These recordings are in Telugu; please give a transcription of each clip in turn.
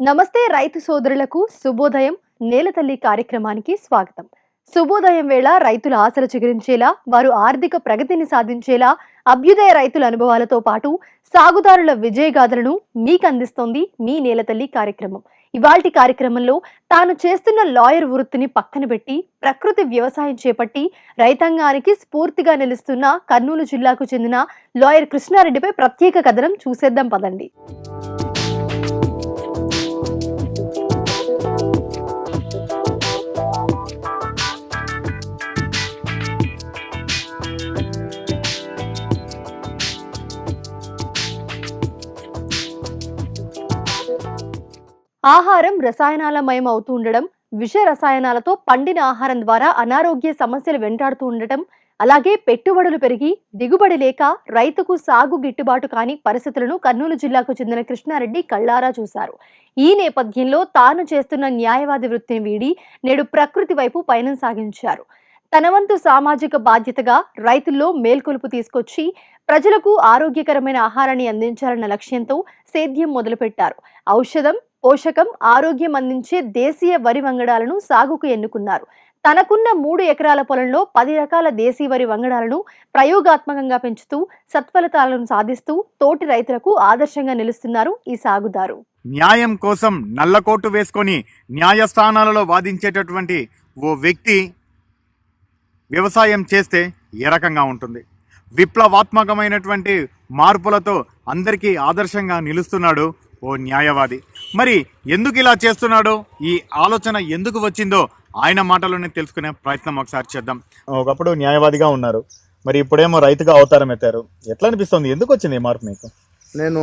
నమస్తే రైతు సోదరులకు శుభోదయం నేలతల్లి కార్యక్రమానికి స్వాగతం. శుభోదయం వేళ రైతుల ఆశలు చిగురించేలా వారు ఆర్థిక ప్రగతిని సాధించేలా అభ్యుదయ రైతుల అనుభవాలతో పాటు సాగుదారుల విజయగాథలను మీకు అందిస్తోంది మీ నేలతల్లి కార్యక్రమం. ఇవాల్టి కార్యక్రమంలో తాను చేస్తున్న లాయర్ వృత్తిని పక్కన పెట్టి ప్రకృతి వ్యవసాయం చేపట్టి రైతాంగానికి స్ఫూర్తిగా నిలుస్తున్న కర్నూలు జిల్లాకు చెందిన లాయర్ కృష్ణారెడ్డిపై ప్రత్యేక కథనం చూసేద్దాం పదండి. ఆహారం రసాయనాలమయం అవుతూ ఉండడం విష రసాయనాలతో పండిన ఆహారం ద్వారా అనారోగ్య సమస్యలు వెంటాడుతూ ఉండటం అలాగే పెట్టుబడులు పెరిగి దిగుబడి లేక రైతుకు సాగు గిట్టుబాటు కాని పరిస్థితులను కర్నూలు జిల్లాకు చెందిన కృష్ణారెడ్డి కళ్ళారా చూశారు. ఈ నేపథ్యంలో తాను చేస్తున్న న్యాయవాది వృత్తిని వీడి నేడు ప్రకృతి వైపు పయనం సాగించారు. తన వంతు సామాజిక బాధ్యతగా రైతుల్లో మేల్కొలుపు తీసుకొచ్చి ప్రజలకు ఆరోగ్యకరమైన ఆహారాన్ని అందించాలన్న లక్ష్యంతో సేద్యం మొదలుపెట్టారు. ఔషధం పోషకం ఆరోగ్యం అందించే దేశీయ వరి వంగడాలను సాగుకు ఎన్నుకున్నారు. తనకున్న మూడు ఎకరాల పొలంలో పది రకాల దేశీ వరి వంగడాలను ప్రయోగాత్మకంగా పెంచుతూ సత్ఫలితాలను సాధిస్తూ తోటి రైతులకు ఆదర్శంగా నిలుస్తున్నారు ఈ సాగుదారు. న్యాయం కోసం నల్లకోటు వేసుకొని న్యాయస్థానాలలో వాదించేటటువంటి ఓ వ్యక్తి వ్యవసాయం చేస్తే ఏ రకంగా ఉంటుంది? విప్లవాత్మకమైనటువంటి మార్పులతో అందరికీ ఆదర్శంగా నిలుస్తున్నాడు ఓ న్యాయవాది. మరి ఎందుకు ఇలా చేస్తున్నాడో? ఈ ఆలోచన ఎందుకు వచ్చిందో ఆయన మాటలోనే తెలుసుకునే ప్రయత్నం ఒకసారి చేద్దాం. ఒకప్పుడు న్యాయవాదిగా ఉన్నారు. మరి ఇప్పుడేమో రైతుగా అవతారం ఎత్తారు. ఎట్లా అనిపిస్తుంది? ఎందుకు వచ్చింది ఈ మార్పు మీకు? నేను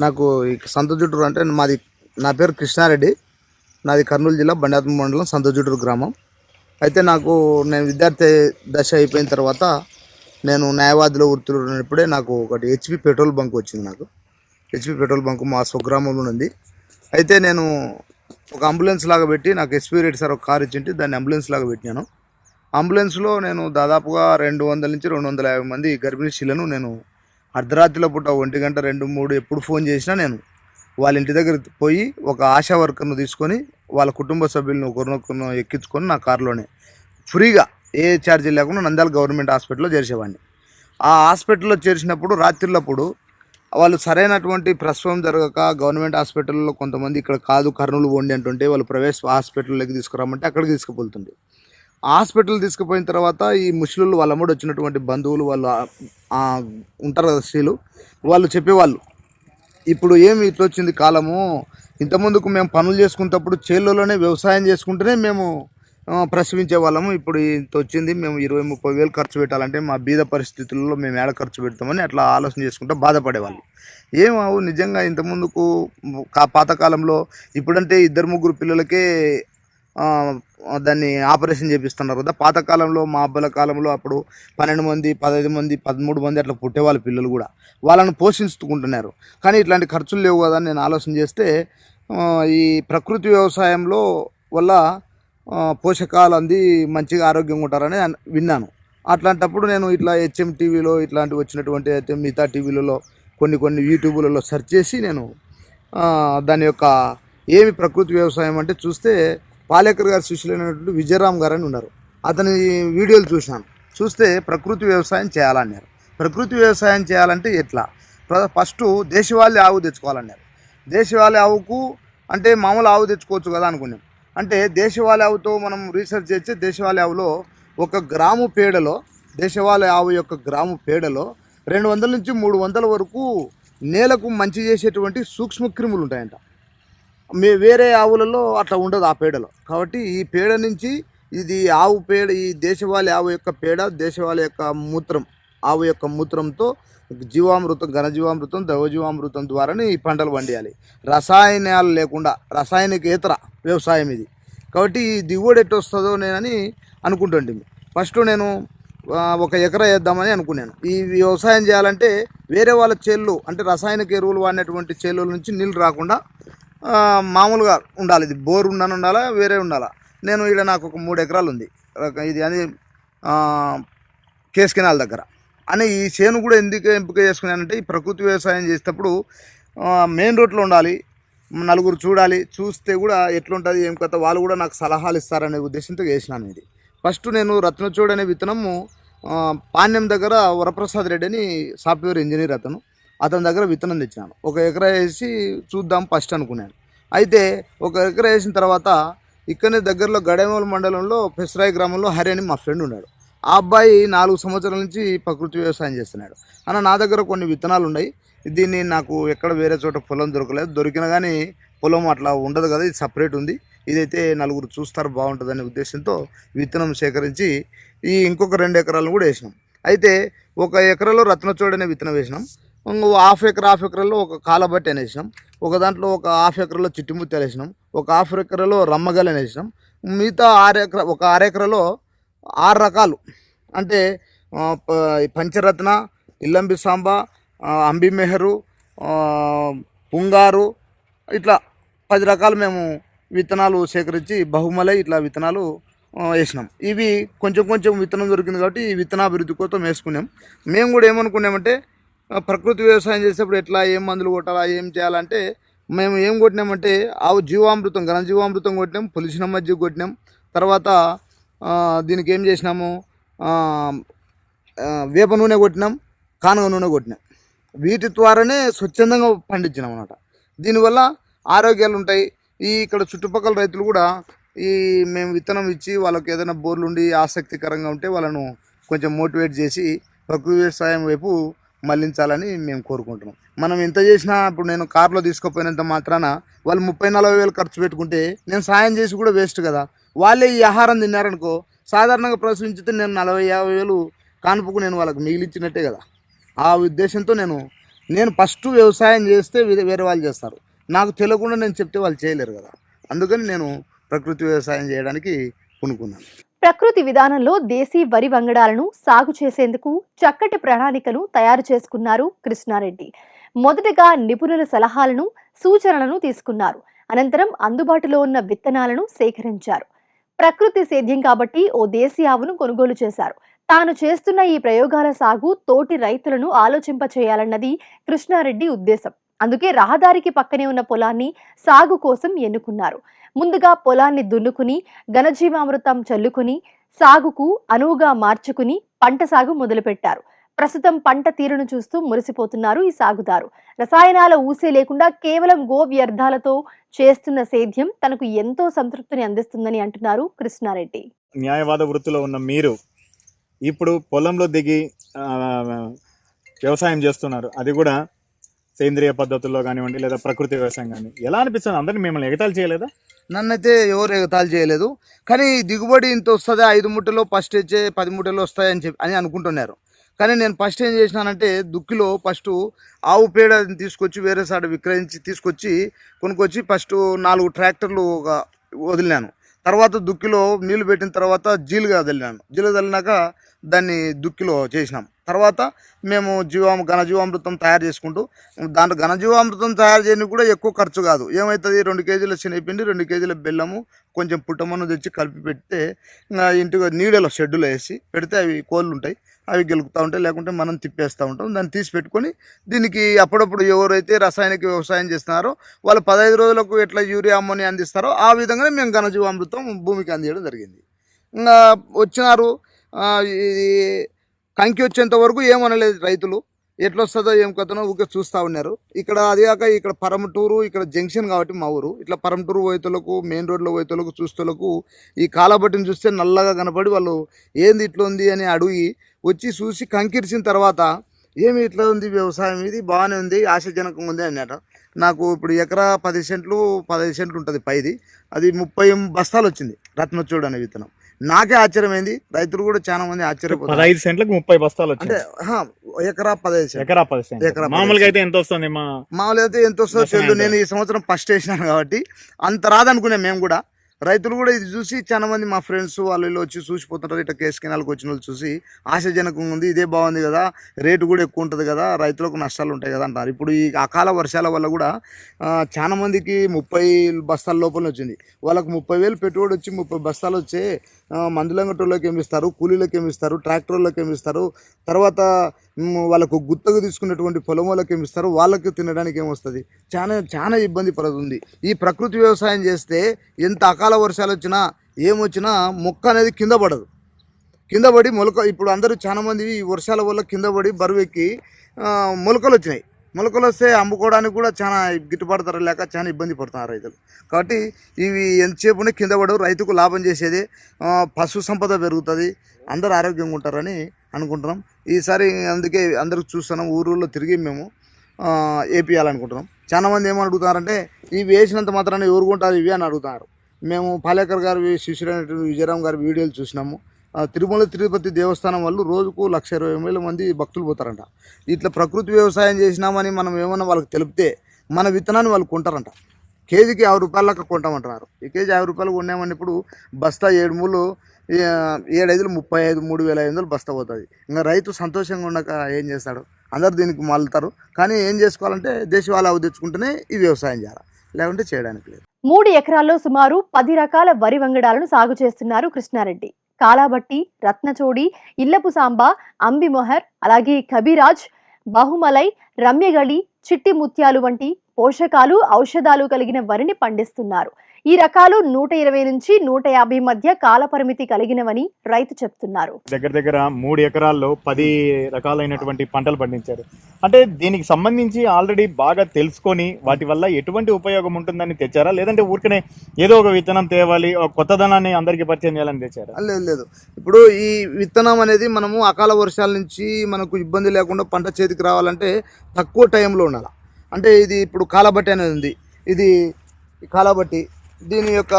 నాకు ఈ సంత జుట్టూరు అంటే మాది నా పేరు కృష్ణారెడ్డి. నాది కర్నూలు జిల్లా బండాత్మ మండలం సంత జుట్టూరు గ్రామం. అయితే నాకు నేను విద్యార్థి దశ అయిపోయిన తర్వాత నేను న్యాయవాదిలో వృత్తిలో ఉన్నప్పుడే నాకు ఒకటి హెచ్పి పెట్రోల్ బంక్ వచ్చింది నాకు. హెచ్పి పెట్రోల్ బంక్ మా స్వగ్రామంలో ఉంది అయితే నేను ఒక అంబులెన్స్ లాగా పెట్టి నాకు ఎస్పీ రెడ్డి సార్ ఒక కార్ ఇచ్చింటి దాన్ని అంబులెన్స్ లాగా పెట్టినాను. అంబులెన్స్లో నేను దాదాపుగా రెండు వందల నుంచి రెండు వందల యాభై మంది గర్భిణీ స్త్రీలను నేను అర్ధరాత్రిలో పూట ఒంటి గంట రెండు మూడు ఎప్పుడు ఫోన్ చేసినా నేను వాళ్ళ ఇంటి దగ్గర పోయి ఒక ఆశా వర్కర్ను తీసుకొని వాళ్ళ కుటుంబ సభ్యులను ఒకరినొకరిని ఎక్కించుకొని నా కారులోనే ఫ్రీగా ఏ ఛార్జీ లేకుండా నంద్యాల గవర్నమెంట్ హాస్పిటల్లో చేర్చేవాడిని. ఆ హాస్పిటల్లో చేర్చినప్పుడు రాత్రిలప్పుడు వాళ్ళు సరైనటువంటి ప్రసవం జరగక గవర్నమెంట్ హాస్పిటల్లో కొంతమంది ఇక్కడ కాదు కర్నూలు వండి అంటుంటే వాళ్ళు ప్రైవేట్ హాస్పిటల్లోకి తీసుకురామంటే అక్కడికి తీసుకుపోతుంది హాస్పిటల్ తీసుకుపోయిన తర్వాత ఈ ముసలిళ్ళు వాళ్ళ అమ్మడు వచ్చినటువంటి బంధువులు వాళ్ళు ఉంటారు కదా స్త్రీలు వాళ్ళు చెప్పేవాళ్ళు ఇప్పుడు ఏమి ఇట్లా వచ్చింది కాలము? ఇంతకుముందుకు మేము పనులు చేసుకునేటప్పుడు చేళ్ళలోనే వ్యవసాయం చేసుకుంటేనే మేము ప్రసవించే వాళ్ళము. ఇప్పుడు ఇంత వచ్చింది మేము ఇరవై ముప్పై వేలు ఖర్చు పెట్టాలంటే మా బీద పరిస్థితుల్లో మేము ఏడ ఖర్చు పెడతామని అట్లా ఆలోచన చేసుకుంటూ బాధపడేవాళ్ళు. ఏమావు? నిజంగా ఇంతకుముందుకు కా- పాతకాలంలో ఇప్పుడంటే ఇద్దరు ముగ్గురు పిల్లలకే దాన్ని ఆపరేషన్ చేపిస్తున్నారు కదా. పాతకాలంలో మా అబ్బల కాలంలో అప్పుడు పన్నెండు మంది పదహైదు మంది పదమూడు మంది అట్లా పుట్టేవాళ్ళు పిల్లలు కూడా. వాళ్ళని పోషించుకుంటున్నారు. కానీ ఇట్లాంటి ఖర్చులు లేవు కదా నేను ఆలోచన చేస్తే ఈ ప్రకృతి వ్యవసాయంలో వల్ల పోషకాలు అంది మంచిగా ఆరోగ్యంగా ఉంటారని విన్నాను. అట్లాంటప్పుడు నేను ఇట్లా హెచ్ఎం టీవీలో ఇట్లాంటివి వచ్చినటువంటి అయితే మిగతా టీవీలలో కొన్ని కొన్ని యూట్యూబ్లలో సెర్చ్ చేసి నేను దాని యొక్క ఏమి ప్రకృతి వ్యవసాయం అంటే చూస్తే పాలేకర్ గారి శిష్యులైనటువంటి విజయరామ్ గారు అని ఉన్నారు. అతని వీడియోలు చూశాను. చూస్తే ప్రకృతి వ్యవసాయం చేయాలన్నారు. ప్రకృతి వ్యవసాయం చేయాలంటే ఎట్లా? ఫస్ట్ దేశవాళీ ఆవు తెచ్చుకోవాలన్నారు. దేశవాళీ ఆవుకు అంటే మామూలు ఆవు తెచ్చుకోవచ్చు కదా అనుకున్నాం. అంటే దేశవాళీ ఆవుతో మనం రీసెర్చ్ చేస్తే దేశవాళీ ఆవులో ఒక గ్రాము పేడలో దేశవాళీ ఆవు యొక్క గ్రాము పేడలో రెండు వందల నుంచి మూడు వందల వరకు నేలకు మంచి చేసేటువంటి సూక్ష్మ క్రిములు ఉంటాయంట. మే వేరే ఆవులలో అట్లా ఉండదు ఆ పేడలో. కాబట్టి ఈ పేడ నుంచి ఇది ఆవు పేడ ఈ దేశవాళీ ఆవు యొక్క పేడ దేశవాళీ యొక్క మూత్రం ఆవు యొక్క మూత్రంతో జీవామృతం ఘనజీవామృతం ద్రవజీవామృతం ద్వారానే ఈ పంటలు పండియాలి. రసాయనాలు లేకుండా రసాయనికేతర వ్యవసాయం ఇది. కాబట్టి ఈ దిగుబడి ఎట్టు వస్తుందో నేనని అనుకుంటుంటే. ఫస్ట్ నేను ఒక ఎకరా వేద్దామని అనుకున్నాను. ఈ వ్యవసాయం చేయాలంటే వేరే వాళ్ళ చేళ్ళు అంటే రసాయనిక ఎరువులు వాడినటువంటి చేళ్ళ నుంచి నీళ్ళు రాకుండా మామూలుగా ఉండాలి. ఇది బోర్ ఉండని ఉండాలా వేరే ఉండాలా. నేను ఇక్కడ నాకు ఒక మూడు ఎకరాలు ఉంది. ఇది అని కేస్ కెనాల్ దగ్గర. అని ఈ చేను కూడా ఎందుకు ఎంపిక చేసుకున్నానంటే ఈ ప్రకృతి వ్యవసాయం చేసేటప్పుడు మెయిన్ రోడ్లో ఉండాలి. నలుగురు చూడాలి. చూస్తే కూడా ఎట్లుంటుంది ఏం కథ వాళ్ళు కూడా నాకు సలహాలు ఇస్తారనే ఉద్దేశంతో చేసినాను ఇది. ఫస్ట్ నేను రత్నచూడ్ అనే విత్తనము పాణ్యం దగ్గర వరప్రసాద్ రెడ్డి అని సాఫ్ట్వేర్ ఇంజనీర్ అతను అతని దగ్గర విత్తనం తెచ్చాను ఒక ఎకరా వేసి చూద్దాం ఫస్ట్ అనుకున్నాను. అయితే ఒక ఎకరా వేసిన తర్వాత ఇక్కడనే దగ్గరలో గడేమూల మండలంలో పెసరాయి గ్రామంలో హరి అని మా ఫ్రెండ్ ఉన్నాడు. ఆ అబ్బాయి నాలుగు సంవత్సరాల నుంచి ప్రకృతి వ్యవసాయం చేస్తున్నాడు. అన్న నా దగ్గర కొన్ని విత్తనాలు ఉన్నాయి. దీన్ని నాకు ఎక్కడ వేరే చోట పొలం దొరకలేదు. దొరికినా కానీ పొలం అట్లా ఉండదు కదా ఇది సపరేట్ ఉంది. ఇదైతే నలుగురు చూస్తారు బాగుంటుందనే ఉద్దేశంతో విత్తనం సేకరించి ఈ ఇంకొక రెండు ఎకరాలను కూడా వేసినాం. అయితే ఒక ఎకరాలో రత్నచోడనే విత్తనం వేసినాం. హాఫ్ ఎకర్ హాఫ్ ఎకరాల్లో ఒక కాలబట్టి అనేసినాం ఒక దాంట్లో ఒక హాఫ్ ఎకరాలో చిట్టుముత్యాలు వేసినాం. ఒక హాఫ్ ఎకరాలో రమ్మగల్ అనేసినాం మిగతా ఆరు ఎకర ఒక ఆరు ఎకరాలో ఆరు రకాలు. అంటే ప- పంచరత్న ఇల్లంబి సాంబ అంబి మెహరు పుంగారు ఇట్లా పది రకాలు మేము విత్తనాలు సేకరించి బహుమలై ఇట్లా విత్తనాలు వేసినాం. ఇవి కొంచెం కొంచెం విత్తనం దొరికింది కాబట్టి ఈ విత్తనాభివృద్ధి కోసం వేసుకున్నాం. మేము కూడా ఏమనుకున్నామంటే ప్రకృతి వ్యవసాయం చేసేటప్పుడు ఎట్లా ఏం మందులు కొట్టాలా ఏం చేయాలంటే మేము ఏం కొట్టినామంటే ఆవు జీవామృతం ఘన జీవామృతం కొట్టినాం పులిసిన మజ్జిగ కొట్టినాం. తర్వాత దీనికి ఏం చేసినాము? వేప నూనె కొట్టినాం కానుగ నూనె కొట్టినాం. వీటి ద్వారానే స్వచ్ఛందంగా పండించినాం అనమాట దీనివల్ల ఆరోగ్యాలు ఉంటాయి ఈ ఇక్కడ చుట్టుపక్కల రైతులు కూడా ఈ మేము విత్తనం ఇచ్చి వాళ్ళకి ఏదైనా బోర్లు ఉండి ఆసక్తికరంగా ఉంటే వాళ్ళను కొంచెం మోటివేట్ చేసి ప్రకృతి వ్యవసాయం వైపు మళ్ళించాలని మేము కోరుకుంటున్నాం. మనం ఎంత చేసినా ఇప్పుడు నేను కార్లో తీసుకుపోయినంత మాత్రాన వాళ్ళు ముప్పై నలభై వేలు ఖర్చు పెట్టుకుంటే నేను సాయం చేసి కూడా వేస్ట్ కదా. వాళ్ళే ఈ ఆహారం తిన్నారనుకో సాధారణంగా ప్రశ్నించితే నేను నలభై యాభై వేలు కానుపుకు నేను వాళ్ళకి మిగిలిచ్చినట్టే కదా. ఆ ఉద్దేశంతో నేను నేను ఫస్ట్ వ్యవసాయం చేస్తే వేరే- వేరే వాళ్ళు చేస్తారు. నాకు తెలియకుండా నేను చెప్తే వాళ్ళు చేయలేరు కదా. అందుకని నేను ప్రకృతి వ్యవసాయం చేయడానికి పూనుకున్నాను. ప్రకృతి విధానంలో దేశీ వరి వంగడాలను సాగు చేసేందుకు చక్కటి ప్రణాళికను తయారు చేసుకున్నారు కృష్ణారెడ్డి. మొదటగా నిపుణుల సలహాలను సూచనలను తీసుకున్నారు. అనంతరం అందుబాటులో ఉన్న విత్తనాలను సేకరించారు. ప్రకృతి సేద్యం కాబట్టి ఓ దేశీ ఆవును కొనుగోలు చేశారు. తాను చేస్తున్న ఈ ప్రయోగాల సాగు తోటి రైతులను ఆలోచింపచేయాలన్నది కృష్ణారెడ్డి ఉద్దేశం. అందుకే రహదారికి పక్కనే ఉన్న పొలాన్ని సాగు కోసం ఎన్నుకున్నారు. ముందుగా పొలాన్ని దున్నుకుని ఘనజీవామృతం చల్లుకుని సాగుకు అనువుగా మార్చుకుని పంట సాగు మొదలుపెట్టారు. ప్రస్తుతం పంట తీరును చూస్తూ మురిసిపోతున్నారు ఈ సాగుదారు. రసాయనాల ఊసే లేకుండా కేవలం గో వ్యర్థాలతో చేస్తున్న సేద్యం తనకు ఎంతో సంతృప్తిని అందిస్తుందని అంటున్నారు కృష్ణారెడ్డి. న్యాయవాద వృత్తిలో ఉన్న మీరు ఇప్పుడు పొలంలో దిగి వ్యవసాయం చేస్తున్నారు. అది కూడా సేంద్రియ పద్ధతుల్లో కానివ్వండి లేదా ప్రకృతి వ్యవసాయం కానీ ఎలా అనిపిస్తుంది? అందరినీ మిమ్మల్ని ఎగతాలు చేయలేదా? నన్నైతే ఎవరు ఎగతాళి చేయలేదు. కానీ దిగుబడి ఇంత వస్తుంది? ఐదు మూటలో ఫస్ట్ వచ్చే పది మూటలు వస్తాయని చెప్పి అని అనుకుంటున్నారు. కానీ నేను ఫస్ట్ ఏం చేసినానంటే దుక్కిలో ఫస్ట్ ఆవు పేడ తీసుకొచ్చి వేరే సాడ విక్రయించి తీసుకొచ్చి కొనుక్కొచ్చి ఫస్ట్ నాలుగు ట్రాక్టర్లు ఒక వదిలినాను. తర్వాత దుక్కిలో నీళ్ళు పెట్టిన తర్వాత జీలుగా వదిలినాను జీలుగా వదిలినాక దాన్ని దుక్కిలో చేసినాం. తర్వాత మేము జీవామ ఘనజీవామృతం తయారు చేసుకుంటూ దాంట్లో ఘనజీవామృతం తయారు చేయడానికి కూడా ఎక్కువ ఖర్చు కాదు. ఏమవుతుంది రెండు కేజీల శనగపిండి రెండు కేజీల బెల్లము కొంచెం పుట్టమన్ను తెచ్చి కలిపి పెడితే ఇంటికి నీడలో షెడ్యూల్ వేసి పెడితే అవి కోళ్ళు ఉంటాయి అవి గెలుకుతూ ఉంటాయి. లేకుంటే మనం తిప్పేస్తూ ఉంటాం. దాన్ని తీసి పెట్టుకొని దీనికి అప్పుడప్పుడు ఎవరైతే రసాయనిక వ్యవసాయం చేస్తున్నారో వాళ్ళు పదహైదు రోజులకు ఎట్లా యూరియా అమ్మోని అందిస్తారో ఆ విధంగానే మేము ఘనజీవామృతం భూమికి అందించడం జరిగింది. ఇంకా వచ్చినారు ఇది కంకి వచ్చేంత వరకు ఏమనలేదు రైతులు. ఎట్లా వస్తుందో ఏం కథనో ఊకే చూస్తూ ఉన్నారు. ఇక్కడ అది కాక ఇక్కడ పరమటూరు ఇక్కడ జంక్షన్ కాబట్టి మా ఊరు. ఇట్లా పరమటూరు పోయేతలకు మెయిన్ రోడ్లో పోయేతలకు చూస్తలకు ఈ కాలబట్టిని చూస్తే నల్లగా కనపడి వాళ్ళు ఏంది ఇట్లా ఉంది అని అడిగి వచ్చి చూసి కంకిరిచిన తర్వాత ఏమి ఇట్లా ఉంది వ్యవసాయం ఇది? బాగానే ఉంది ఆశాజనకంగా ఉంది అన్నట. నాకు ఇప్పుడు ఎకరా పది సెంట్లు పదహైదు సెంట్లు ఉంటుంది పైది. అది ముప్పై బస్తాలు వచ్చింది రత్నచూడు అనే విత్తనం. నాకే ఆశ్చర్యమైంది. రైతులు కూడా చాలా మంది ఆశ్చర్యపోతారు. పదహైదు సెంట్లకు ముప్పై బస్తాలు అంటే ఎకరా పదహైదు ఎకరా పది ఎకరా మామూలుగా అయితే ఎంత వస్తుంది మామూలుగా అయితే ఎంత వస్తుందో తెలియదు. నేను ఈ సంవత్సరం ఫస్ట్ వేసినాను కాబట్టి అంత రాదనుకునే మేము కూడా. రైతులు కూడా ఇది చూసి చాలా మంది మా ఫ్రెండ్స్ వాళ్ళు వీళ్ళు వచ్చి చూసిపోతుంటారు. ఇట్లా కేసు కెనాల్కి వచ్చిన వాళ్ళు చూసి ఆశాజనకంగా ఉంది. ఇదే బాగుంది కదా. రేటు కూడా ఎక్కువ ఉంటుంది కదా. రైతులకు నష్టాలు ఉంటాయి కదా అంటారు. ఇప్పుడు ఈ అకాల వర్షాల వల్ల కూడా చాలా మందికి ముప్పై బస్తాల లోపల వచ్చింది. వాళ్ళకి ముప్పై వేలు పెట్టుబడి వచ్చి ముప్పై బస్తాలు వచ్చే మందులంగటోళ్ళకి ఏమి ఇస్తారు కూలీలకు ఏమి ఇస్తారు ట్రాక్టర్లకు ఏమి ఇస్తారు తర్వాత వాళ్ళకు గుత్తకు తీసుకున్నటువంటి పొలం వాళ్ళకి ఏమి ఇస్తారు వాళ్ళకి తినడానికి ఏమొస్తుంది చాలా చాలా ఇబ్బంది పడుతుంది. ఈ ప్రకృతి వ్యవసాయం చేస్తే ఎంత అకాల వర్షాలు వచ్చినా ఏమొచ్చినా మొక్క అనేది కింద పడదు. కింద పడి మొలక ఇప్పుడు అందరూ చాలా మంది ఈ వర్షాల వల్ల కింద పడి బరువు ఎక్కి మొలకలు వచ్చినాయి మొలకలు వస్తే అమ్ముకోవడానికి కూడా చాలా గిట్టుబాటు ధర లేక చాలా ఇబ్బంది పడుతున్నారు రైతులు. కాబట్టి ఇవి ఎంతసేపు కింద పడవు రైతుకు లాభం చేసేది పశు సంపద పెరుగుతుంది అందరూ ఆరోగ్యంగా ఉంటారని అనుకుంటున్నాం. ఈసారి అందుకే అందరికి చూస్తున్నాం ఊరూళ్ళో తిరిగి మేము ఆ, చాలామంది ఏమని అడుగుతున్నారంటే ఇవి వేసినంత మాత్రాన ఎవరు కొంటారు? ఇవి అని అడుగుతున్నారు. మేము పాలేకర్ గారి శిష్యుడైనటువంటి విజయరామ్ గారి వీడియోలు చూసినాము. తిరుమల తిరుపతి దేవస్థానం వాళ్ళు రోజుకు లక్ష ఇరవై వేల మంది భక్తులు పోతారంట. ఇట్లా ప్రకృతి వ్యవసాయం చేసినామని మనం ఏమన్నా వాళ్ళకి తెలిపితే మన విత్తనాన్ని వాళ్ళు కొంటారంట. కేజీకి యాభై రూపాయల లెక్క కొంటామంటున్నారు. ఈ కేజీ యాభై రూపాయలు కొన్నామని ఇప్పుడు బస్తా ఏడు మూలు ఏడైదులు ముప్పై ఐదు మూడు వేల ఐదు వందలు బస్తా పోతుంది. ఇంకా రైతు సంతోషంగా ఉండక ఏం చేస్తాడు? అందరు దీనికి మళ్ళుతారు కానీ ఏం చేసుకోవాలంటే దేశవాళ అవి తెచ్చుకుంటేనే ఈ వ్యవసాయం చేయాలి. లేకుంటే చేయడానికి లేదు. మూడు ఎకరాల్లో సుమారు పది రకాల వరి వంగడాలను సాగు చేస్తున్నారు కృష్ణారెడ్డి. కాలాబట్టి రత్నచోడి ఇల్లపు సాంబ అంబిమొహర్ అలాగే కబీరాజ్ బహుమలై రమ్యగళి చిట్టి ముత్యాలు వంటి పోషకాలు ఔషధాలు కలిగిన వరిని పండిస్తున్నారు. ఈ రకాలు నూట ఇరవై నుంచి నూట యాభై మధ్య కాలపరిమితి కలిగినవని రైతు చెప్తున్నారు. దగ్గర దగ్గర మూడు ఎకరాల్లో పది రకాలైనటువంటి పంటలు పండించారు. అంటే దీనికి సంబంధించి ఆల్రెడీ బాగా తెలుసుకొని వాటి వల్ల ఎటువంటి ఉపయోగం ఉంటుందని తెచ్చారా? లేదంటే ఊరికనే ఏదో ఒక విత్తనం తేవాలి ఒక కొత్తదనాన్ని అందరికీ పరిచయం చేయాలని తెచ్చారా? లేదు లేదు. ఇప్పుడు ఈ విత్తనం అనేది మనము అకాల వర్షాల నుంచి మనకు ఇబ్బంది లేకుండా పంట చేతికి రావాలంటే తక్కువ టైంలో ఉండాలి. అంటే ఇది ఇప్పుడు కాలబట్టి అనేది ఉంది. ఇది కాలబట్టి దీని యొక్క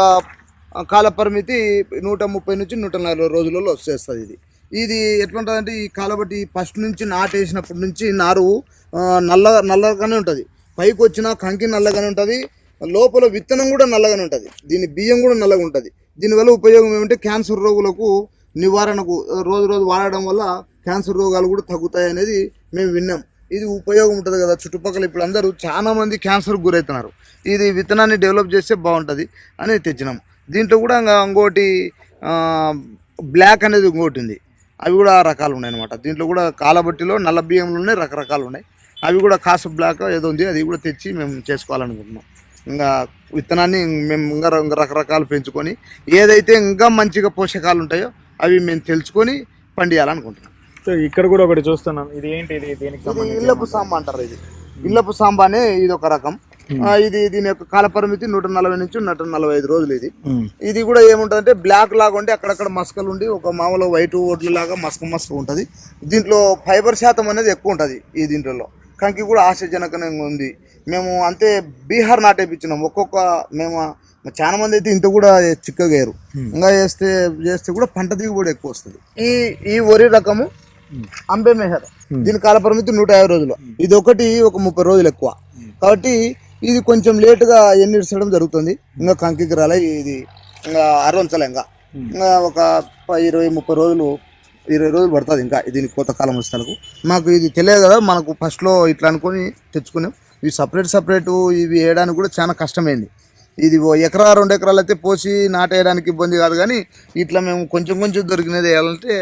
కాలపరిమితి కాల పరిమితి నూట ముప్పై నుంచి నూట నలభై రోజులలో వచ్చేస్తుంది ఇది. ఇది ఎట్లుంటుందంటే ఈ కాలబట్టి ఫస్ట్ నుంచి నాటేసినప్పటి నుంచి నారు నల్ల నల్లగానే ఉంటుంది. పైకి వచ్చిన కంకి నల్లగానే ఉంటుంది. లోపల విత్తనం కూడా నల్లగానే ఉంటుంది. దీని బియ్యం కూడా నల్లగా ఉంటుంది. దీనివల్ల ఉపయోగం ఏమంటే క్యాన్సర్ రోగులకు నివారణకు రోజు రోజు వాడడం వల్ల క్యాన్సర్ రోగాలు కూడా తగ్గుతాయి అనేది మేము విన్నాం. ఇది ఉపయోగం ఉంటుంది కదా. చుట్టుపక్కల ఇప్పుడు అందరూ చాలామంది క్యాన్సర్కి క్యాన్సర్ గురవుతున్నారు ఇది విత్తనాన్ని డెవలప్ చేస్తే బాగుంటుంది అని తెచ్చినాం. దీంట్లో కూడా ఇంకా ఇంకోటి బ్లాక్ అనేది ఇంకోటి ఉంది. అవి కూడా రకాలు ఉన్నాయి అనమాట దీంట్లో కూడా కాలబట్టిలో నల్ల బియ్యంలో ఉన్నాయి రకరకాలు ఉన్నాయి. అవి కూడా కాసు బ్లాక్ ఏదో ఉంది అది కూడా తెచ్చి మేము చేసుకోవాలనుకుంటున్నాం. ఇంకా విత్తనాన్ని మేము ఇంకా రకరకాలు పెంచుకొని ఏదైతే ఇంకా మంచిగా పోషకాలు ఉంటాయో అవి మేము తెలుసుకొని పండియాలనుకుంటున్నాం. ఇక్కడ కూడా ఒకటి చూస్తున్నాం ఇది ఏంటి? ఇది దీనికి ఇది సంబంధించి ఇల్లపు సాంబ అంటారు ఇది. ఇల్లపు సాంబ అనే ఇది ఒక రకం. ఆ, ఇది దీని యొక్క కాల పరిమితి నూట నలభై నుంచి నూట నలభై ఐదు రోజులు ఇది. ఇది కూడా ఏముంటుందంటే బ్లాక్ లాగా ఉండి అక్కడక్కడ మస్కలు ఉండి ఒక మామూలు వైట్ ఓట్లు లాగా మస్క మస్క ఉంటుంది. దీంట్లో ఫైబర్ శాతం అనేది ఎక్కువ ఉంటుంది ఈ దీంట్లో కంకి కూడా ఆశాజనకంగా ఉంది. మేము అంతే బీహార్ నాటేపించినాం ఒక్కొక్క మేము చాలా మంది అయితే ఇంత కూడా చిక్కగా వేయరు ఇంకా చేస్తే చేస్తే కూడా పంట దిగుబడి ఎక్కువ వస్తుంది. ఈ ఈ వరి రకము అంబే మెహర్. దీని కాల పరిమితి నూట యాభై రోజులు. ఇది ఒకటి ఒక ముప్పై రోజులు ఎక్కువ. కాబట్టి ఇది కొంచెం లేటుగా ఎన్నిడ్చడం జరుగుతుంది. ఇంకా కంకికి రాలే ఇది ఇంకా అరవంచలే ఇంకా. ఇంకా ఒక ఇరవై ముప్పై రోజులు ఇరవై రోజులు పడుతుంది ఇంకా దీని కోత కాలం వస్తాలకు మాకు ఇది తెలియదు కదా మనకు ఫస్ట్లో ఇట్లా అనుకొని తెచ్చుకున్నాం. ఇవి సపరేట్ సపరేట్ ఇవి వేయడానికి కూడా చాలా కష్టమైంది. ఇది ఓ ఎకరా రెండు ఎకరాలు అయితే పోసి నాటేయడానికి ఇబ్బంది కాదు కానీ ఇట్లా మేము కొంచెం కొంచెం దొరికినది వేయాలంటే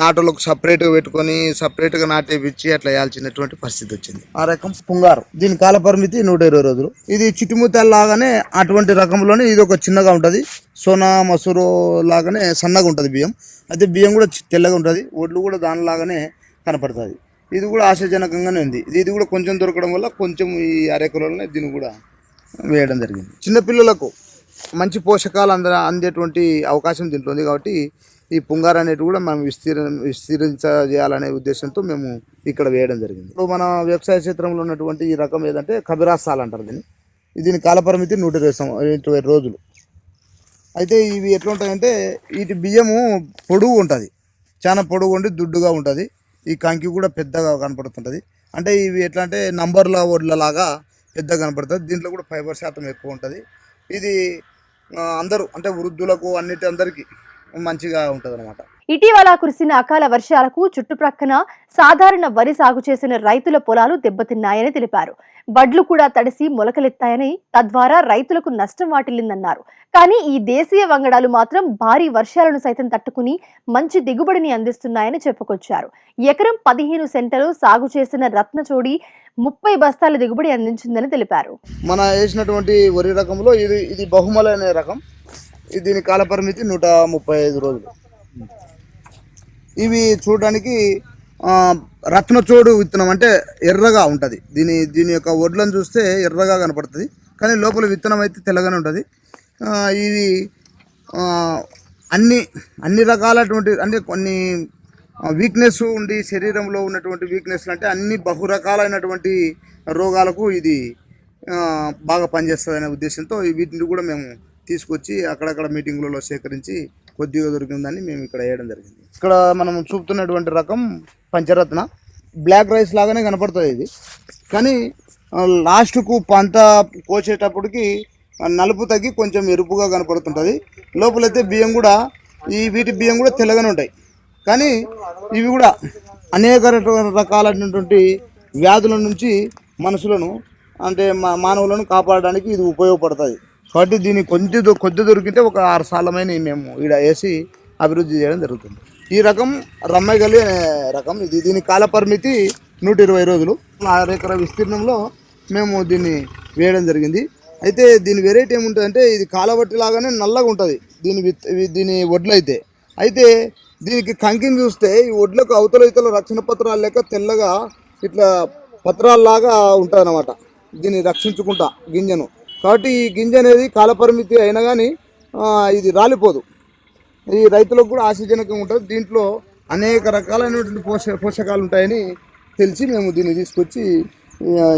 నాటులకు సపరేట్గా పెట్టుకొని సపరేట్గా నాటేపించి అట్లా వేయాల్సినటువంటి పరిస్థితి వచ్చింది. ఆ రకం పుంగారు దీని కాల పరిమితి నూట ఇరవై రోజులు. ఇది చిట్టుముత్యాల లాగానే అటువంటి రకంలోనే ఇది ఒక చిన్నగా ఉంటుంది. సోనా మసూరు లాగానే సన్నగా ఉంటుంది బియ్యం. అయితే బియ్యం కూడా తెల్లగా ఉంటుంది. ఒడ్లు కూడా దానిలాగానే కనపడుతుంది. ఇది కూడా ఆశాజనకంగానే ఉంది. ఇది ఇది కూడా కొంచెం దొరకడం వల్ల కొంచెం ఈ అరెకలోనే దీన్ని కూడా వేయడం జరిగింది. చిన్నపిల్లలకు మంచి పోషకాలు అంద అందేటువంటి అవకాశం దీంట్లో ఉంది కాబట్టి ఈ పుంగారు అనేటివి కూడా మనం విస్తీర్ణ విస్తీరించేయాలనే ఉద్దేశంతో మేము ఇక్కడ వేయడం జరిగింది. ఇప్పుడు మన వ్యవసాయ క్షేత్రంలో ఉన్నటువంటి ఈ రకం ఏదంటే కబిరాసాలు అంటారు దీన్ని. దీని కాలపరిమితి నూట ఇరవై ఇరవై రోజులు. అయితే ఇవి ఎట్లా ఉంటాయంటే వీటి బియ్యము పొడుగు ఉంటుంది. చాలా పొడుగు ఉండి దుడ్డుగా ఉంటుంది. ఈ కంకి కూడా పెద్దగా కనపడుతుంటుంది. అంటే ఇవి ఎట్లా అంటే నంబర్ల వడ్లలాగా పెద్దగా కనపడుతుంది. దీంట్లో కూడా ఫైబర్ శాతం ఎక్కువ ఉంటుంది. ఇది అందరూ అంటే వృద్ధులకు అన్నిటి అందరికీ మంచిగా ఉంటుంది అనమాట ఇటీవల కురిసిన అకాల వర్షాలకు చుట్టుప్రక్కన సాధారణ వరి సాగు చేసిన రైతుల పొలాలు దెబ్బతిన్నాయని తెలిపారు. వడ్లు కూడా తడిసి మొలకలెత్తాయని తద్వారా రైతులకు నష్టం వాటిల్లిందన్నారు. కానీ ఈ దేశీయ వంగడాలు మాత్రం భారీ వర్షాలను సైతం తట్టుకుని మంచి దిగుబడిని అందిస్తున్నాయని చెప్పుకొచ్చారు. ఎకరం పదిహేను సెంటలు సాగు చేసిన రత్నచోడి ముప్పై బస్తాల దిగుబడి అందించిందని తెలిపారు. మన వేసినటువంటి వరి రకంలో ఇది ఇది బహుమల రకం. దీని కాలపరిమితి నూట ముప్పై ఐదు రోజులు. ఇవి చూడడానికి రత్నచోడు విత్తనం అంటే ఎర్రగా ఉంటుంది. దీని దీని యొక్క వడ్లను చూస్తే ఎర్రగా కనపడుతుంది. కానీ లోపల విత్తనం అయితే తెల్లగానే ఉంటుంది. ఇది అన్ని అన్ని రకాలటువంటి అంటే కొన్ని వీక్నెస్ ఉండి శరీరంలో ఉన్నటువంటి వీక్నెస్ అంటే అన్ని బహురకాలైనటువంటి రోగాలకు ఇది బాగా పనిచేస్తుంది అనే ఉద్దేశంతో వీటిని కూడా మేము తీసుకొచ్చి అక్కడక్కడ మీటింగులలో సేకరించి కొద్దిగా దొరికిందని మేము ఇక్కడ వేయడం జరిగింది. ఇక్కడ మనం చూపుతున్నటువంటి రకం పంచరత్న. బ్లాక్ రైస్ లాగానే కనపడుతుంది ఇది. కానీ లాస్ట్కు పంట కోసేటప్పటికి నలుపు తగ్గి కొంచెం ఎరుపుగా కనపడుతుంటుంది. లోపలైతే బియ్యం కూడా ఈ వీటి బియ్యం కూడా తెల్లగానే ఉంటాయి. కానీ ఇవి కూడా అనేక రకాలైనటువంటి వ్యాధుల నుంచి మనుషులను అంటే మా మానవులను కాపాడడానికి ఇది ఉపయోగపడుతుంది కాబట్టి దీన్ని కొద్ది కొద్ది దొరికితే ఒక ఆరు సార్లమైన మేము ఈడ వేసి అభివృద్ధి చేయడం జరుగుతుంది. ఈ రకం రమ్మగలి అనే రకం ఇది. దీని కాల పరిమితి నూట ఇరవై రోజులు. ఆరు ఎకర విస్తీర్ణంలో మేము దీన్ని వేయడం జరిగింది. అయితే దీని వెరైటీ ఏముంటుందంటే ఇది కాలబట్టి లాగానే నల్లగా ఉంటుంది. దీని దీని వడ్లు అయితే. అయితే దీనికి కంకిని చూస్తే ఈ వడ్లకు అవతల ఇతల రక్షణ పత్రాలు లేక తెల్లగా ఇట్లా పత్రాల్లాగా ఉంటుంది అన్నమాట దీన్ని రక్షించుకుంటా గింజను. కాబట్టి ఈ గింజ అనేది కాలపరిమితి అయినా కానీ ఇది రాలిపోదు. ఈ రైతులకు కూడా ఆశాజనకంగా ఉంటుంది. దీంట్లో అనేక రకాలైనటువంటి పోష పోషకాలు ఉంటాయని తెలిసి మేము దీన్ని తీసుకొచ్చి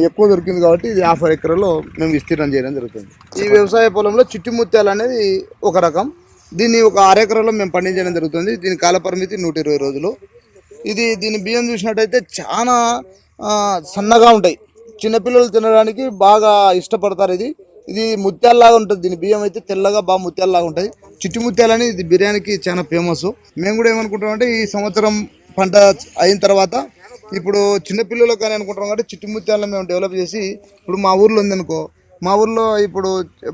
ఎక్కువ దొరికింది కాబట్టి ఇది యాభై ఎకరాల్లో మేము విస్తీర్ణం చేయడం జరుగుతుంది. ఈ వ్యవసాయ పొలంలో చిట్టి ముత్యాలు అనేది ఒక రకం. దీన్ని ఒక అరెకరాల్లో మేము పండించడం జరుగుతుంది. దీని కాలపరిమితి నూట ఇరవై రోజులు. ఇది దీని బియ్యం చూసినట్టయితే చాలా సన్నగా ఉంటాయి. చిన్నపిల్లలు తినడానికి బాగా ఇష్టపడతారు ఇది. ఇది ముత్యాలలాగా ఉంటుంది. దీని బియ్యం అయితే తెల్లగా బాగా ముత్యాలలాగా ఉంటుంది. చిట్టి ముత్యాలని ఇది బిర్యానీకి చాలా ఫేమస్ మేము కూడా ఏమనుకుంటాం అంటే ఈ సంవత్సరం పంట అయిన తర్వాత ఇప్పుడు చిన్నపిల్లలకు కానీ అనుకుంటాం కాబట్టి చిట్టి ముత్యాలను మేము డెవలప్ చేసి ఇప్పుడు మా ఊర్లో ఉందనుకో మా ఊర్లో ఇప్పుడు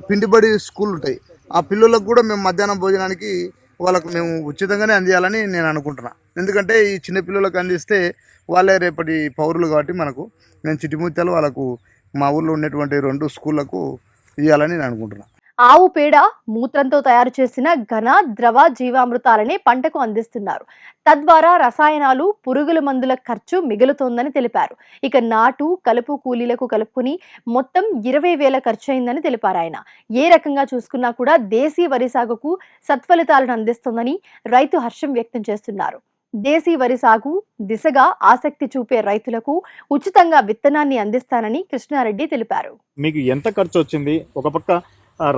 పిండిబడి స్కూల్ ఉంటాయి. ఆ పిల్లలకు కూడా మేము మధ్యాహ్నం భోజనానికి వాళ్ళకు మేము ఉచితంగానే అందియాలని నేను అనుకుంటున్నా. ఎందుకంటే ఈ చిన్న పిల్లలకు అందిస్తే వాళ్ళే రేపటి పౌరులు కాబట్టి మనకు నేను చిటిముత్యాలు వాళ్ళకు మా ఊర్లో ఉన్నటువంటి రెండు స్కూళ్ళకు ఇవ్వాలని నేను అనుకుంటున్నా. ఆవు పేడ మూత్రంతో తయారు చేసిన ఘన ద్రవ జీవామృతాలని పంటకు అందిస్తున్నారు. తద్వారా రసాయనాలు పురుగుల మందుల ఖర్చు మిగులుతోందని తెలిపారు. ఇక నాటు కలుపు కూలీలకు కలుపుకుని మొత్తం ఇరవై వేల ఖర్చు అయిందని తెలిపారు ఆయన. ఏ రకంగా చూసుకున్నా కూడా దేశీ వరి సాగుకు సత్ఫలితాలను అందిస్తోందని రైతు హర్షం వ్యక్తం చేస్తున్నారు. దేశీ వరి సాగు దిశగా ఆసక్తి చూపే రైతులకు ఉచితంగా విత్తనాన్ని అందిస్తానని కృష్ణారెడ్డి తెలిపారు. మీకు ఎంత ఖర్చు వచ్చింది? ఒక పక్క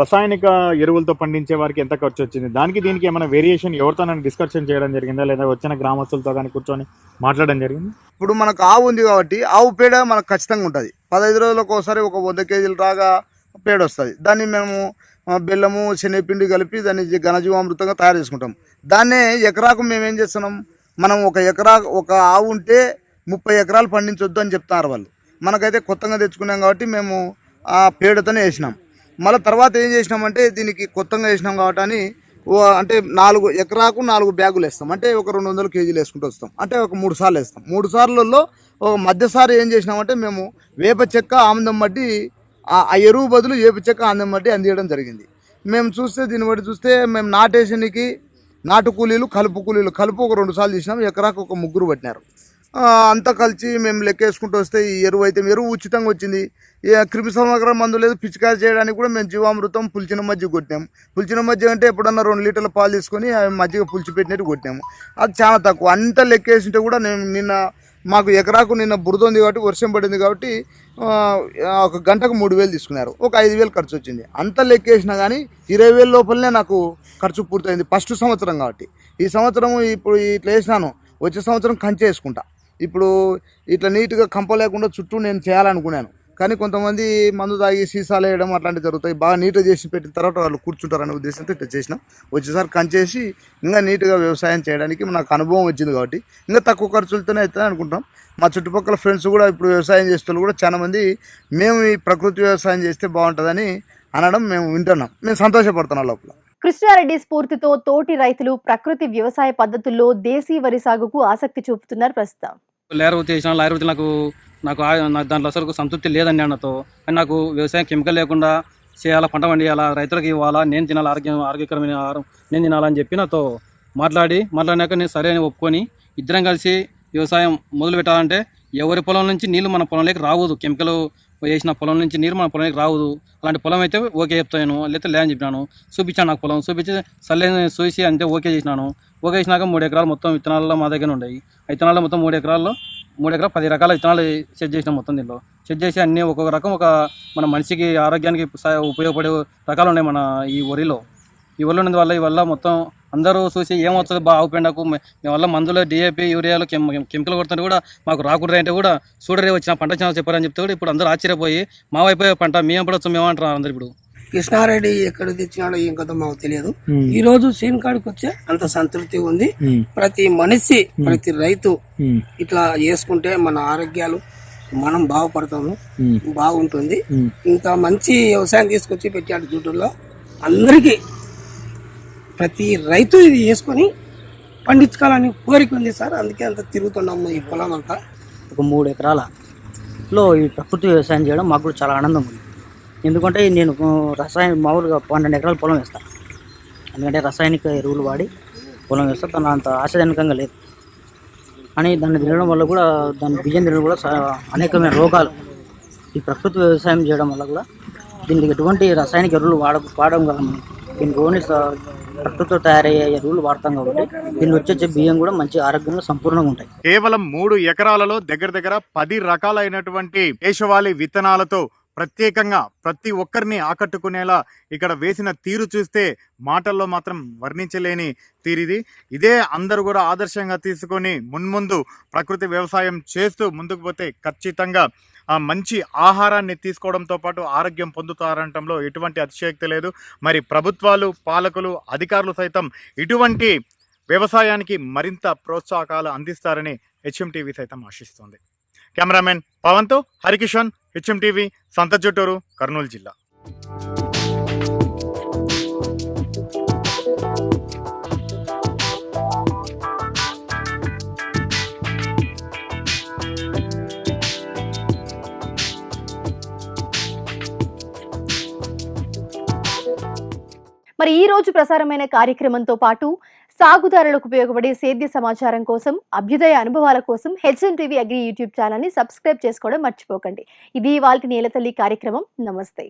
రసాయనిక ఎరువులతో పండించే వారికి ఎంత ఖర్చు వచ్చింది? దానికి దీనికి ఏమైనా వేరియేషన్ ఎవరితోనైనా డిస్కషన్ చేయడం జరిగిందా? లేదా వచ్చిన గ్రామస్తులతో కానీ కూర్చొని మాట్లాడడం జరిగింది? ఇప్పుడు మనకు ఆవు ఉంది కాబట్టి ఆవు పేడ మనకు ఖచ్చితంగా ఉంటుంది. పదహైదు రోజులకు ఒకసారి ఒక వంద కేజీలు రాగా పేడ వస్తుంది. దాన్ని మేము బెల్లము శనగపిండి కలిపి దాన్ని ఘనజీవామృతంగా తయారు చేసుకుంటాం. దాన్నే ఎకరాకు మేము ఏం చేస్తున్నాం? మనం ఒక ఎకరా ఒక ఆవు ఉంటే ముప్పై ఎకరాలు పండించొద్దు అని చెప్తున్నారు వాళ్ళు. మనకైతే కొత్తగా తెచ్చుకున్నాం కాబట్టి మేము ఆ పేడతోనే వేసినాం. మళ్ళీ తర్వాత ఏం చేసినామంటే దీనికి కొత్తగా వేసినాం కాబట్టి అని ఓ అంటే నాలుగు ఎకరాకు నాలుగు బ్యాగులు వేస్తాం. అంటే ఒక రెండు వందల కేజీలు వేసుకుంటూ వస్తాం. అంటే ఒక మూడు సార్లు వేస్తాం. మూడు సార్లలో ఒక మధ్యసారి ఏం చేసినామంటే మేము వేప చెక్క ఆముదం మట్టి ఆ ఎరువు బదులు వేప చెక్క ఆముదం బట్టి అందియడం జరిగింది. మేము చూస్తే దీన్ని బట్టి చూస్తే మేము నాటేషన్కి నాటు కూలీలు కలుపు కూలీలు. కలుపు ఒక రెండు సార్లు చేసినాం ఎకరాకు ఒక ముగ్గురు పట్టినారు. అంతా కలిసి మేము లెక్కేసుకుంటూ వస్తే ఈ ఎరువు అయితే ఎరువు ఉచితంగా వచ్చింది. క్రిమి సంవత్సరం మందు లేదు పిచికారి చేయడానికి కూడా మేము జీవామృతం పులిచిన మజ్జిగ కొట్టినాం. పులిచిన మజ్జిగ అంటే ఎప్పుడన్నా రెండు లీటర్ల పాలు తీసుకొని మజ్జిగ పులిచి పెట్టినట్టు కొట్టినాము. అది చాలా తక్కువ. అంతా లెక్కేసింటే కూడా నేను నిన్న మాకు ఎకరాకు నిన్న బురద ఉంది కాబట్టి వర్షం పడింది కాబట్టి ఒక గంటకు మూడు వేలు తీసుకున్నారు. ఒక ఐదు వేలు ఖర్చు వచ్చింది. అంత లెక్కేసినా కానీ ఇరవై వేల లోపలనే నాకు ఖర్చు పూర్తయింది ఫస్ట్ సంవత్సరం కాబట్టి. ఈ సంవత్సరం ఇప్పుడు ఇట్లా వేసినాను వచ్చే సంవత్సరం కంచె వేసుకుంటా. ఇప్పుడు ఇట్లా నీట్గా కంప లేకుండా చుట్టూ నేను చేయాలనుకున్నాను. కానీ కొంతమంది మందు తాగి సీసాలు వేయడం అట్లాంటివి జరుగుతాయి. బాగా నీట్గా చేసి పెట్టిన తర్వాత వాళ్ళు కూర్చుంటారనే ఉద్దేశంతో ఇట్లా చేసినాం. వచ్చేసారి కంచేసి ఇంకా నీట్గా వ్యవసాయం చేయడానికి నాకు అనుభవం వచ్చింది కాబట్టి ఇంకా తక్కువ ఖర్చులతోనే అవుతుంది అనుకుంటాం మా చుట్టుపక్కల ఫ్రెండ్స్ కూడా ఇప్పుడు వ్యవసాయం చేస్తున్న కూడా చాలా మంది మేము ఈ ప్రకృతి వ్యవసాయం చేస్తే బాగుంటుందని అనడం మేము వింటున్నాం. మేము సంతోషపడుతున్నాం లోపల. కృష్ణారెడ్డి స్ఫూర్తితో తోటి రైతులు ప్రకృతి వ్యవసాయ పద్ధతుల్లో దేశీ వరి సాగుకు ఆసక్తి చూపుతున్నారు ప్రస్తుతం. లేరు చేసిన లేరు నాకు నాకు ఆ- నాకు దాంట్లో అసలు సంతృప్తి లేదండి అన్నతో. కానీ నాకు వ్యవసాయం కెమికల్ లేకుండా చేయాలా పంట పండియాలా రైతులకు ఇవ్వాలా నేను తినాలి ఆరోగ్యం ఆరోగ్యకరమైన ఆహారం నేను తినాలని చెప్పి నాతో మాట్లాడి మాట్లాడినాక నేను సరే అని ఒప్పుకొని ఇద్దరం కలిసి వ్యవసాయం మొదలు పెట్టాలంటే ఎవరి పొలం నుంచి నీళ్ళు మన పొలంలోకి రావదు. కెమికల్ వేసిన పొలం నుంచి నీరు మన పొలంలోకి రావదు. అలాంటి పొలం అయితే ఓకే చెప్తాను లేకపోతే లేదని చెప్పినాను. చూపించాను నాకు పొలం చూపించి సర్లే చూసి అంతే ఓకే చేసినాను. ఓకే చేసినాక మూడు ఎకరాలు మొత్తం విత్తనాల్లో మా దగ్గర ఉన్నాయి. విత్తనాల్లో మొత్తం మూడు ఎకరాల్లో మూడు ఎకరాలు పది రకాల విత్తనాలు సెట్ చేసినాం మొత్తం దీనిలో. సెట్ చేసి అన్ని ఒక్కొక్క రకం ఒక మన మనిషికి ఆరోగ్యానికి ఉపయోగపడే రకాలు ఉన్నాయి మన ఈ వరిలో. ఈ వరిలో ఉన్నందు వల్ల ఈ వల్ల మొత్తం అందరూ చూసి ఏమవుతుంది బా ఆవు పెండకు మీ వల్ల మందులు డిఏపి యూరియాలు కెమ్ కెమికల్ కొడుతుంటే కూడా మాకు రాకూడదు అంటే కూడా చూడరే వచ్చిన పంట చాలా చెప్పారని చెప్తే కూడా ఇప్పుడు అందరూ ఆశ్చర్యపోయి మా వైపు పంట మేము పడవచ్చు మేము అంటారు అందరు ఇప్పుడు. కృష్ణారెడ్డి ఎక్కడ తెచ్చినాడో ఏం కథ మాకు తెలియదు. ఈ రోజు సీన్ కాడికి వచ్చే అంత సంతృప్తి ఉంది. ప్రతి మనిషి ప్రతి రైతు ఇట్లా చేసుకుంటే మన ఆరోగ్యాలు మనం బాగుపడతాము బాగుంటుంది. ఇంత మంచి వ్యవసాయం తీసుకొచ్చి పెట్టాడు జూటూరులో అందరికీ ప్రతి రైతు ఇది చేసుకొని పండించుకోవాలని కోరిక ఉంది సార్. అందుకే అంత తిరుగుతున్నాము ఈ పొలం అంతా. ఒక మూడు ఎకరాలలో ఈ ప్రకృతి వ్యవసాయం చేయడం మాకు కూడా చాలా ఆనందం ఉంది. ఎందుకంటే నేను రసాయన మామూలుగా పన్నెండు ఎకరాల పొలం వేస్తాను ఎందుకంటే రసాయనిక ఎరువులు వాడి పొలం వేస్తాను తన అంత ఆశాజనకంగా లేదు. కానీ దాన్ని తినడం వల్ల కూడా దాని బియ్యం తినడం కూడా అనేకమైన రోగాలు ఈ ప్రకృతి వ్యవసాయం చేయడం వల్ల కూడా దీనికి ఎటువంటి రసాయనిక ఎరువులు వాడ వాడడం కాదు దీనికి ఓన్లీ స- ప్రకృతితో తయారయ్యే ఎరువులు వాడతాం కాబట్టి దీన్ని వచ్చే బియ్యం కూడా మంచి ఆరోగ్యంగా సంపూర్ణంగా ఉంటాయి. కేవలం మూడు ఎకరాలలో దగ్గర దగ్గర పది రకాలైనటువంటి దేశవాళీ విత్తనాలతో ప్రత్యేకంగా ప్రతి ఒక్కరిని ఆకట్టుకునేలా ఇక్కడ వేసిన తీరు చూస్తే మాటల్లో మాత్రం వర్ణించలేని తీరిది ఇదే. అందరూ కూడా ఆదర్శంగా తీసుకొని మున్ముందు ప్రకృతి వ్యవసాయం చేస్తూ ముందుకు పోతే ఖచ్చితంగా ఆ మంచి ఆహారాన్ని తీసుకోవడంతో పాటు ఆరోగ్యం పొందుతారనటంలో ఎటువంటి అతిశయక్తి లేదు. మరి ప్రభుత్వాలు పాలకులు అధికారులు సైతం ఇటువంటి వ్యవసాయానికి మరింత ప్రోత్సాహకాలు అందిస్తారని హెచ్ఎంటీవీ సైతం ఆశిస్తోంది. కెమెరామెన్ పవన్తో హరికిషన్ హెచ్ఎం టీవీ సంత చుట్టూరు కర్నూలు జిల్లా. మరి ఈ రోజు ప్రసారమైన కార్యక్రమంతో పాటు సాగుదారులకు ఉపయోగపడే సేద్య సమాచారం కోసం అభ్యుదయ అనుభవాల కోసం హెచ్ఎన్ టీవీ అగ్రి యూట్యూబ్ ఛానల్ని సబ్స్క్రైబ్ చేసుకోవడం మర్చిపోకండి. ఇది వాళ్ళకి నేలతల్లి కార్యక్రమం. నమస్తే.